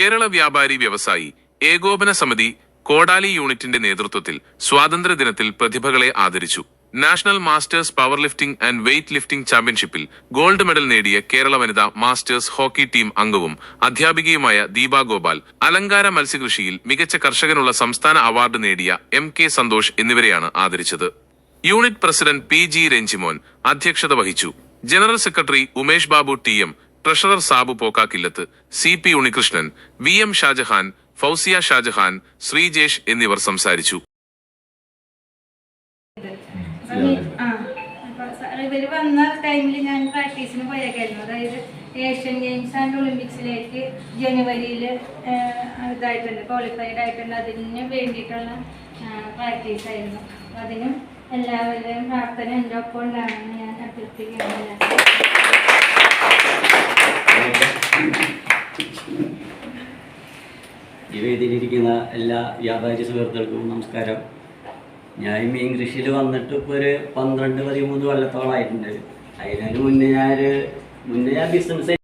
കേരള വ്യാപാരി വ്യവസായി ഏകോപന സമിതി കോടാലി യൂണിറ്റിന്റെ നേതൃത്വത്തിൽ സ്വാതന്ത്ര്യ ദിനത്തിൽ പ്രതിഭകളെ ആദരിച്ചു. National masters powerlifting and weightlifting ചാമ്പ്യൻഷിപ്പിൽ ഗോൾഡ് മെഡൽ നേടിയ കേരള വനിതാ മാസ്റ്റേഴ്സ് ഹോക്കി ടീം അംഗവും അധ്യാപികയുമായ ദീപ ഗോപാൽ അലങ്കാര മത്സ്യകൃഷിയിൽ മികച്ച കർഷകനുള്ള സംസ്ഥാന അവാർഡ് നേടിയ എം കെ സന്തോഷ് എന്നിവരെയാണ് ആദരിച്ചത്. Unit president P G Ranjimon അധ്യക്ഷത വഹിച്ചു. General secretary Umesh Babu T M treasurer Sabu Pokkakillath C P Unnikrishnan V M Shajahan Fousiya Shajahan Sreejesh എന്നിവർ സംസാരിച്ചു. ഇവർ വന്ന ടൈമിൽ ഞാൻ പ്രാക്ടീസിന് പോയേക്കായിരുന്നു. അതായത് ഏഷ്യൻ ഗെയിംസ് ആൻഡ് ഒളിമ്പിക്സിലേക്ക് ജനുവരിയിൽ ഇതായിട്ടുണ്ട് ക്വാളിഫൈഡ് ആയിട്ടുണ്ട്. അതിന് വേണ്ടിയിട്ടുള്ള പ്രാക്ടീസ് ആയിരുന്നു. അതിനും എല്ലാവരുടെയും പ്രാർത്ഥന എന്റെ ഒപ്പം ഉണ്ടാണെന്ന് ഞാൻ അഭ്യർത്ഥിക്കുകയാണ്. ഈ വേദിയിലിരിക്കുന്ന എല്ലാ വ്യാപാരി സുഹൃത്തുക്കൾക്കും നമസ്കാരം. ഞാൻ മീൻ കൃഷിയിൽ വന്നിട്ട് ഇപ്പോൾ ഒരു പന്ത്രണ്ട് പതിമൂന്ന് കൊല്ലത്തോളമായിട്ടുണ്ട് അതിനു മുന്നേ ഞാൻ മുന്നേ ഞാൻ ബിസിനസ്